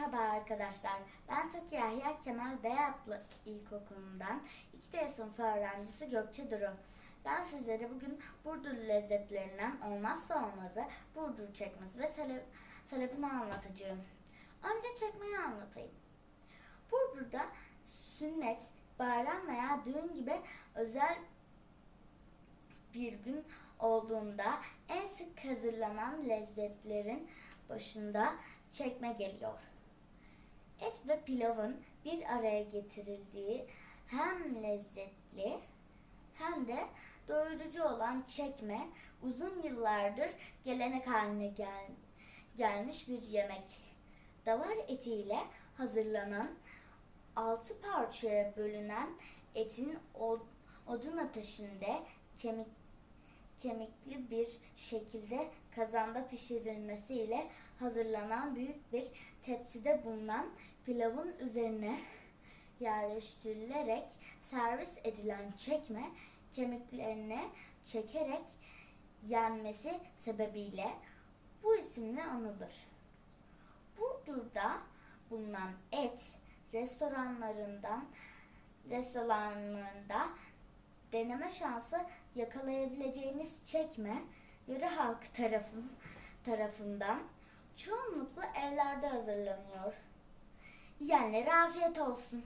Merhaba arkadaşlar. Ben Tık Yahya Kemal Beyatlı İlkokulu'ndan 2D sınıfı öğrencisi Gökçe Duru. Ben sizlere bugün Burdur lezzetlerinden olmazsa olmazı Burdur çekmesi ve salep, salepini anlatacağım. Önce çekmeyi anlatayım. Burdur'da sünnet, bayram veya düğün gibi özel bir gün olduğunda en sık hazırlanan lezzetlerin başında çekme geliyor. Et ve pilavın bir araya getirildiği hem lezzetli hem de doyurucu olan çekme uzun yıllardır gelenek haline gel- gelmiş bir yemek. Davar etiyle hazırlanan altı parçaya bölünen etin od- odun ateşinde kemik kemikli bir şekilde kazanda pişirilmesiyle hazırlanan büyük bir tepside bulunan pilavın üzerine yerleştirilerek servis edilen çekme kemiklerine çekerek yenmesi sebebiyle bu isimle anılır. Burdur'da bulunan et restoranlarından restoranlarında deneme şansı yakalayabileceğiniz çekme yöre halkı tarafın, tarafından çoğunlukla evlerde hazırlanıyor. Yiyenlere afiyet olsun.